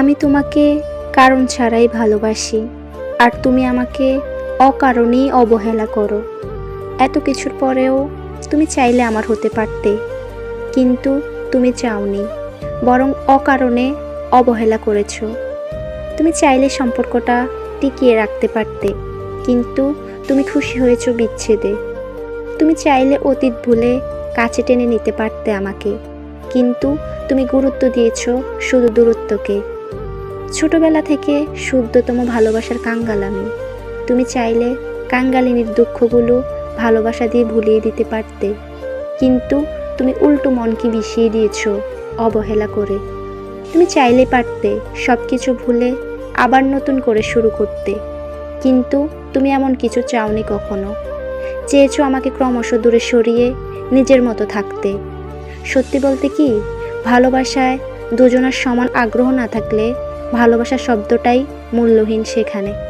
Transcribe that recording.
আমি তোমাকে কারণ ছাড়াই ভালোবাসি, আর তুমি আমাকে অকারণেই অবহেলা করো। এত কিছুর পরেও তুমি চাইলে আমার হতে পারতে, কিন্তু তুমি চাওনি, বরং অকারণে অবহেলা করেছ। তুমি চাইলে সম্পর্কটা টিকিয়ে রাখতে পারতে, কিন্তু তুমি খুশি হয়েছো বিচ্ছেদে। তুমি চাইলে অতীত ভুলে কাছে টেনে নিতে পারতে আমাকে, কিন্তু তুমি গুরুত্ব দিয়েছ শুধু দূরত্বকে। ছোটবেলা থেকে শুদ্ধতম ভালোবাসার কাঙ্গাল আমি। তুমি চাইলে কাঙ্গালিনীর দুঃখগুলো ভালোবাসা দিয়ে ভুলিয়ে দিতে পারতে। কিন্তু তুমি উল্টো মনকে বিষিয়ে দিয়েছ অবহেলা করে। তুমি চাইলে পারতে সব কিছু ভুলে আবার নতুন করে শুরু করতে। কিন্তু তুমি এমন কিছু চাওনি কখনো। চেয়েছো আমাকে ক্রমশ দূরে সরিয়ে নিজের মতো থাকতে। সত্যি বলতে কি, ভালোবাসায় দুজনের সমান আগ্রহ না থাকলে ভালোবাসা শব্দটাই মূল্যহীন সেখানে।